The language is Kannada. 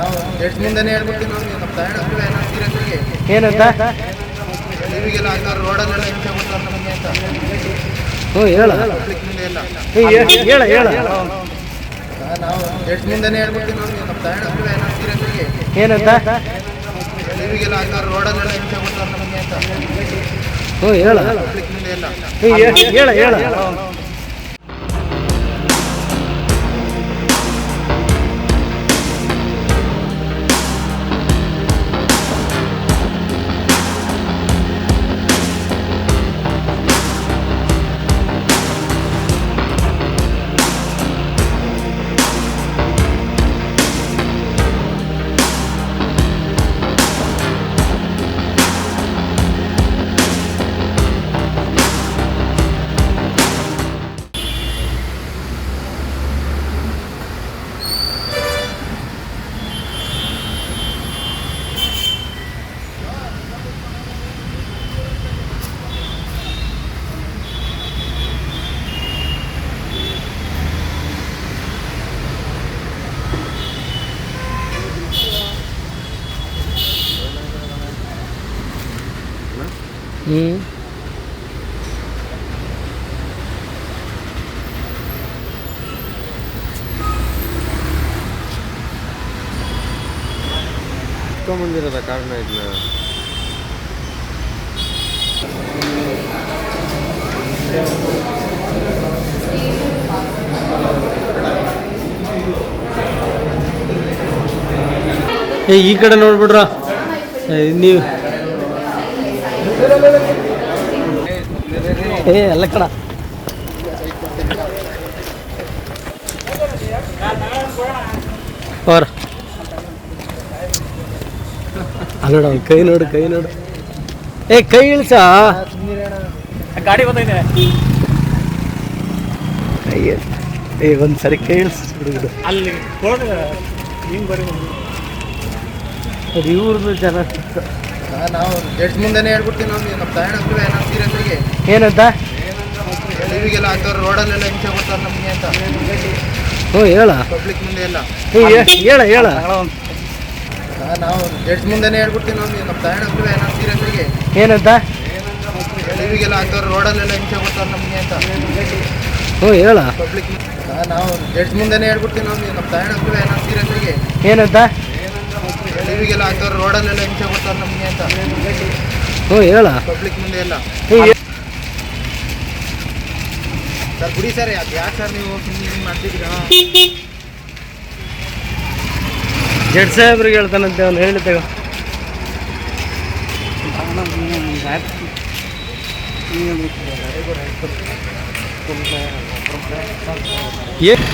ನಾವು ಎಷ್ಟು ಮುಂದೆನೇ ನಮ್ಮ ಏನಂತ? ನಿಮಗೆಲ್ಲ ಹಿಂಸೆ ಕೊಡ್ತಾರೆ ನಮಗೆ ಅಂತ. ಹ್ಞೂ ಹೇಳ. ಹೇಳ ಹೇಳ ನಾವು ಎಷ್ಟು ಮುಂದೆನೇ ನಾವು. ನಮ್ಮ ಏನಂತ? ನಿಮಗೆಲ್ಲ ಹಿಂಸೆ ಕೊಡ್ತಾರೆ ನಮಗೆ ಅಂತ. ಹ್ಞೂ ಹೇಳ ಹೇಳ. ಹ್ಞೂ ಇಟ್ಕೊಂಬಂದಿರೋದ ಕಾರಣ ಇದನ್ನ ಏ ಈ ಕಡೆ ನೋಡ್ಬಿಡ್ರ. ನೀವು ಏ ಅಲ್ಲ ಕಡ ಅವ್ರ ಅವ್ನ್ ಕೈ ನೋಡು ಕೈ ನೋಡು. ಏ ಕೈ ಇಳ್ಸ. ಗಾಡಿ ಬಂದೈತೆ. ಕೈ ಏ ಒಂದು ಸರಿ ಕೈ ಇಳಿಸ್ಬಿಡು ಅಲ್ಲಿ ಹಿಂಗೆ ಬರೀ ಇವ್ರದ್ದು ಜನ ನಾವು ಜಡ್ಜ್ ಮುಂದೆನೇ ಹೇಳ್ಬಿಡ್ತೀವಿ ನಾವು ನಮ್ಮ ಸೀರಿಯಸ್ಗೆ ಏನಂತ? ಹಾಕ್ತಾರೆ ರೋಡಲ್ಲೆಲ್ಲ ಹಿಂಸೆ ಕೊಡ್ತಾರೆ ನಮಗೆ ಅಂತ. ಹ್ಞೂ ಹೇಳ. ಪಬ್ಲಿಕ್ ಮುಂದೆ ಎಲ್ಲ. ಏ, ಹೇಳ ಹೇಳ. ನಾವು ಜಡ್ಜ್ ಮುಂದೆನೇ ನಾವು ನಮ್ಮ ಸೀರಿಯಸ್ಗೆ ಏನಂತ? ಹಾಕ್ತಾರೆ ರೋಡಲ್ಲೆಲ್ಲ ಹಿಂಸೆ ಕೊಡ್ತಾರೆ ನಮಗೆ ಅಂತ. ಹ್ಞೂ ಹೇಳ. ಪಬ್ಲಿಕ್ ನಾವು ಜಡ್ಜ್ ಮುಂದೆನೇ ಹೇಳ್ಬಿಡ್ತೀವಿ ನಾವು ನಮ್ಮ ಸೀರಿಯಸ್ಗೆ ಏನಂತ? ನೀವಿಗೆಲ್ಲ ಹಾಕ್ತಾರೆ ರೋಡಲ್ಲೆಲ್ಲ ಹಿಂಸೆ ಕೊಡ್ತಾರೆ ನಮಗೆ ಅಂತ. ಹ್ಞೂ ಹೇಳ. ಪಬ್ಲಿಕ್ ಮುಂದೆ ಎಲ್ಲ ಸರ್ ಬಿಡಿ ಸರ್ ಅದು ಯಾಕೆ ಸರ್ ನೀವು ಸುಮ್ಮನೆ ಹಿಂಗೆ ಮಾಡ್ತಿದ್ದೀರಾ? ಜಡ್ ಸಾಹೇಬ್ರಿಗೆ ಹೇಳ್ತಾನಂತೆ ಅವ್ನು ಹೇಳಿ ಏನು